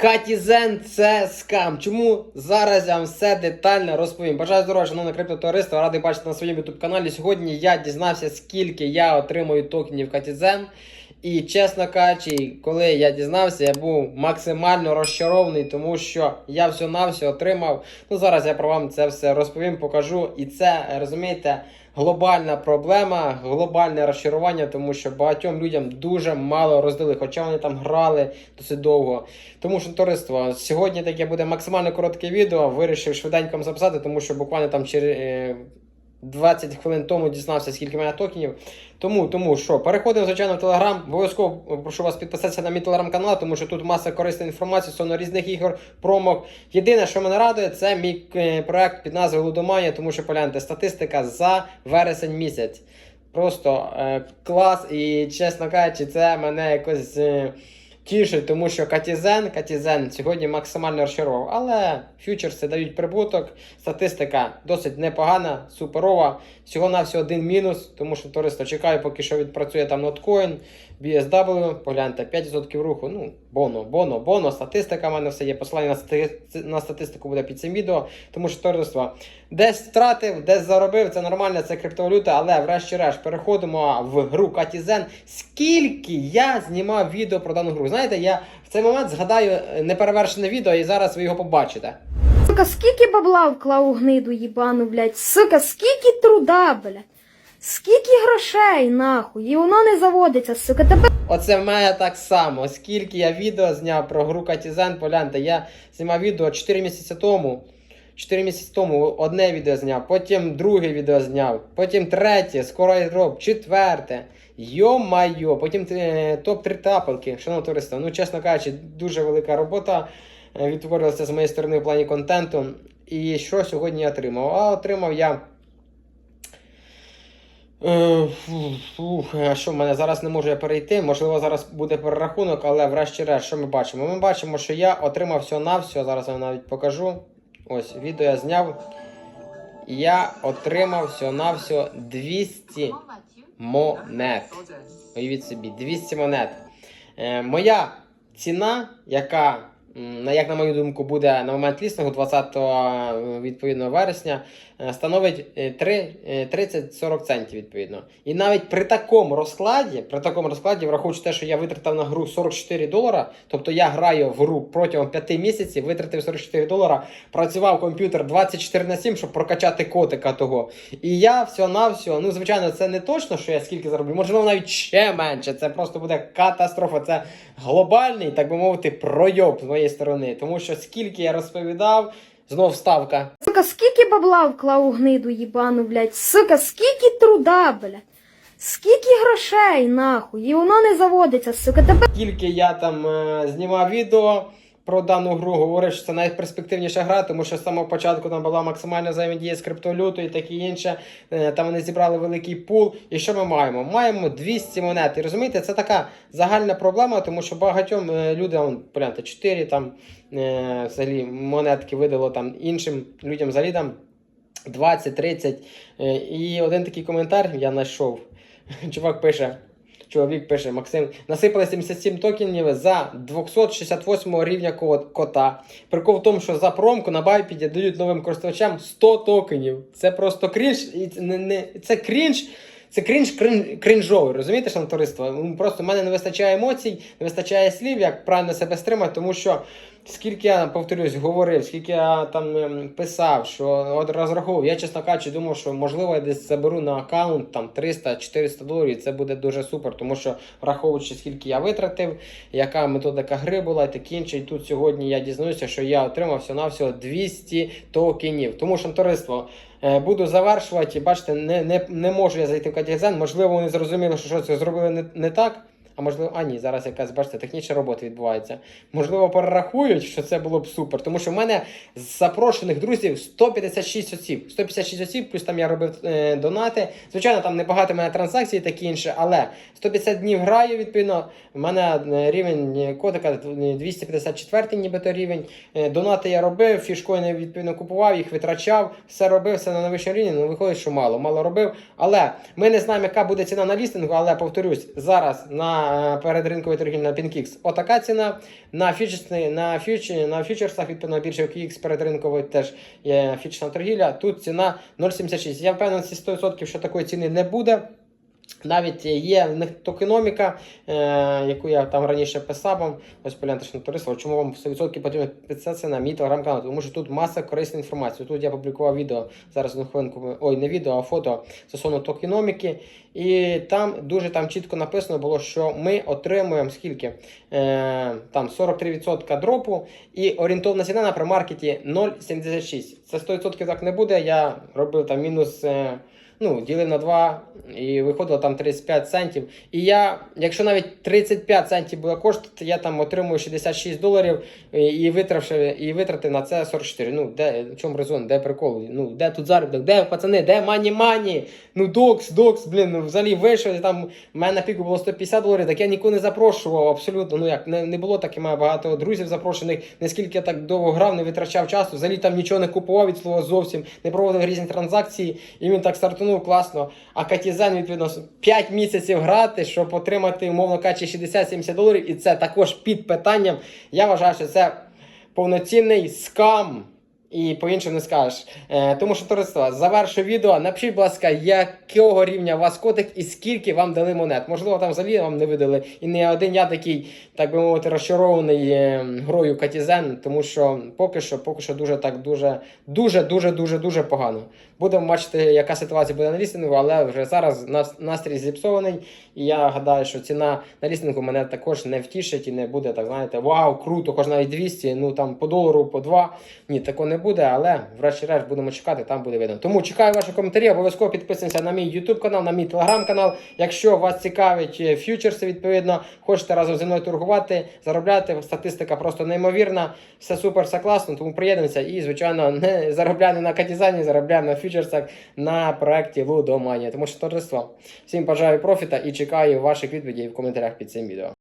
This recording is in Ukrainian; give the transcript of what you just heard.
Катізен це скам. Чому зараз я вам все детально розповім? Бажаю здоров'я, шановне криптотовариство, радий бачити на своєму youtube каналі. Сьогодні я дізнався, скільки я отримую токенів Катізен. І чесно кажучи, коли я дізнався, я був максимально розчарований, тому що я все на все отримав. Ну зараз я про вам це все розповім, покажу. І це розумієте. Глобальна проблема, глобальне розчарування, тому що багатьом людям дуже мало роздали, хоча вони там грали досить довго. Тому що товариство, сьогодні таке буде максимально коротке відео. Вирішив швиденько записати, тому що буквально там через 20 хвилин тому дізнався, скільки в мене токенів. Тому, тому що переходимо, звичайно, в Телеграм. Обов'язково прошу вас підписатися на мій телеграм-канал, тому що тут маса корисної інформації стосовно різних ігор, промок. Єдине, що мене радує, це мій е, проект під назвою Лудоманія, тому що погляньте, статистика за вересень місяць. Просто е, клас, і чесно кажучи, це мене якось е, тішить, тому що Катізен, Катізен сьогодні максимально розчарував. Але фьючерси дають прибуток, статистика досить непогана, суперова. Всього на всього один мінус, тому що товариство чекаю, поки що відпрацює там Notcoin, BSW, погляньте, 5% руху. Ну, боно, боно, боно. Статистика в мене все є. Посилання на, статистику буде під цим відео. Тому що товариство десь втратив, десь заробив. Це нормально, це криптовалюта, але врешті-решт переходимо в гру Катізен. Скільки я знімав відео про дану гру? Знаєте, я в цей момент згадаю е, неперевершене відео, і зараз ви його побачите. Сука, скільки бабла вклав у гниду їбану, блядь. Сука, скільки труда, блядь. Скільки грошей, нахуй. І воно не заводиться, сука. Тебе Оце в мене так само. Скільки я відео зняв про гру Катізен, погляньте, я знімав відео 4 місяці тому. 4 місяці тому одне відео зняв, потім друге відео зняв, потім третє, скоро я роб, четверте. Йо-майо, потім е, топ-3 тапелки. Шановне товариство, ну чесно кажучи, дуже велика робота е, відтворилася з моєї сторони в плані контенту. І що сьогодні я отримав? А отримав я. Е, фух, а що в мене зараз не можу я перейти? Можливо, зараз буде перерахунок, але врешті-решт, що ми бачимо? Ми бачимо, що я отримав все на все. Зараз я навіть покажу. Ось, відео я зняв. Я отримав все 200 монет. Уявіть собі, 200 монет. Е, моя ціна, яка, як на мою думку, буде на момент лістингу 20 е, відповідно вересня, е, становить е, три- е, 30-40 центів відповідно. І навіть при такому розкладі, при такому розкладі, враховуючи те, що я витратив на гру 44 долара, тобто я граю в гру протягом 5 місяців, витратив 44 долара, працював комп'ютер 24 на 7, щоб прокачати котика того. І я всього-навсього, ну звичайно, це не точно, що я скільки зароблю, можливо, навіть ще менше. Це просто буде катастрофа. Це глобальний, так би мовити, пройоб з моєї сторони. Тому що скільки я розповідав, знов ставка. Сука, скільки бабла вклав у гниду їбану, блядь. Сука, скільки труда, блядь. Скільки грошей, нахуй. І воно не заводиться, сука. Тебе Скільки я там е, знімав відео про дану гру, говорив, що це найперспективніша гра, тому що з самого початку там була максимальна взаємодія з криптовалютою і таке інше. Е, Там вони зібрали великий пул. І що ми маємо? Маємо 200 монет. І розумієте, це така загальна проблема, тому що багатьом е, людям, погляньте, 4 там е, взагалі монетки видало там іншим людям взагалі там 20-30. Е, І один такий коментар я знайшов. Чувак пише. Чоловік пише Максим, насипали 77 токенів за 268 рівня кота. Прикол в тому, що за промку на Байпіді дають новим користувачам 100 токенів. Це просто крінж. І це, крінж. Це крінж крінжовий, розумієте, шантуриство? Просто в мене не вистачає емоцій, не вистачає слів, як правильно себе стримати, тому що скільки я повторюсь, говорив, скільки я там ем, писав, що от розраховував, я чесно кажучи, думав, що можливо я десь заберу на аккаунт там 300-400 доларів, і це буде дуже супер, тому що враховуючи, скільки я витратив, яка методика гри була і таке інше. І тут сьогодні я дізнаюся, що я отримав всього-навсього 200 токенів. Тому що товариство. Е, Буду завершувати. Бачите, не, не, не можу я зайти в Катізен. Можливо, вони зрозуміли, що щось зробили не, не так. А можливо, а ні, зараз якась, бачите, технічна робота відбувається. Можливо, перерахують, що це було б супер. Тому що в мене з запрошених друзів 156 осіб. 156 осіб, плюс там я робив е, донати. Звичайно, там небагато в мене транзакцій і таке інше, але 150 днів граю, відповідно. У мене е, рівень котика 254 нібито рівень. Е, Донати я робив, фішкоїни відповідно купував, їх витрачав, все робив, все на найвищому рівні. Ну виходить, що мало, мало робив. Але ми не знаємо, яка буде ціна на лістингу, але повторюсь, зараз на на е, передринковій торгівлі на PINKX отака ціна. На фьючерсні, на, фьюч, на фьючерсах, відповідно, більше QX передринкової теж є фьючерсна торгівля. Тут ціна 0,76. Я впевнений 100%, що такої ціни не буде. Навіть є в них токеноміка, е, яку я там раніше писав. Ось погляньте, що. Чому вам 100% потрібно підписатися на мій телеграм-канал? Тому що тут маса корисної інформації. Тут я публікував відео зараз на хвилинку, ой, не відео, а фото стосовно токеноміки. І там дуже там чітко написано було, що ми отримуємо скільки? Е, там 43% дропу і орієнтовна ціна на премаркеті 0,76. Це 100% так не буде. Я робив там мінус. Е, ну, ділив на 2 і виходило там 35 центів. І я, якщо навіть 35 центів буде коштувати, я там отримую 66 доларів і, і, витравши, і витратив на це 44. Ну, де, в чому резон, де прикол? Ну, де тут заробіток, де пацани, де мані мані? Ну, докс, докс, блін, ну взагалі вийшов, там в мене на піку було 150 доларів, так я нікого не запрошував абсолютно. Ну як, не, не було так, і маю багато друзів запрошених, наскільки я так довго грав, не витрачав часу, взагалі там нічого не купував від слова зовсім, не проводив різні транзакції, і він так стартунув класно. А Катізен, відповідно, 5 місяців грати, щоб отримати, умовно кажучи, 60-70 доларів, і це також під питанням. Я вважаю, що це повноцінний скам. І по-іншому не скажеш. Е, тому що товариство, завершу відео. Напишіть, будь ласка, якого рівня у вас котик і скільки вам дали монет. Можливо, там взагалі вам не видали. І не один я такий, так би мовити, розчарований е, грою Катізен, тому що поки що, поки що дуже так дуже, дуже, дуже, дуже, дуже погано. Будемо бачити, яка ситуація буде на лістингу, але вже зараз настрій зіпсований. І я гадаю, що ціна на лістингу мене також не втішить і не буде так, знаєте, вау, круто, хоч навіть 200, ну там по долару, по 2. Ні, такого не буде, але врешті-решт будемо чекати, там буде видно. Тому чекаю ваші коментарі, обов'язково підписуємося на мій YouTube канал, на мій телеграм канал. Якщо вас цікавить е, фьючерси, відповідно, хочете разом зі мною торгувати, заробляти, статистика просто неймовірна, все супер, все класно, тому приєднуємося і, звичайно, не заробляємо на катізані, заробляємо на фьючерсах на проєкті Лудоманія. Тому що товариство, всім бажаю профіта і чекаю ваших відповідей в коментарях під цим відео.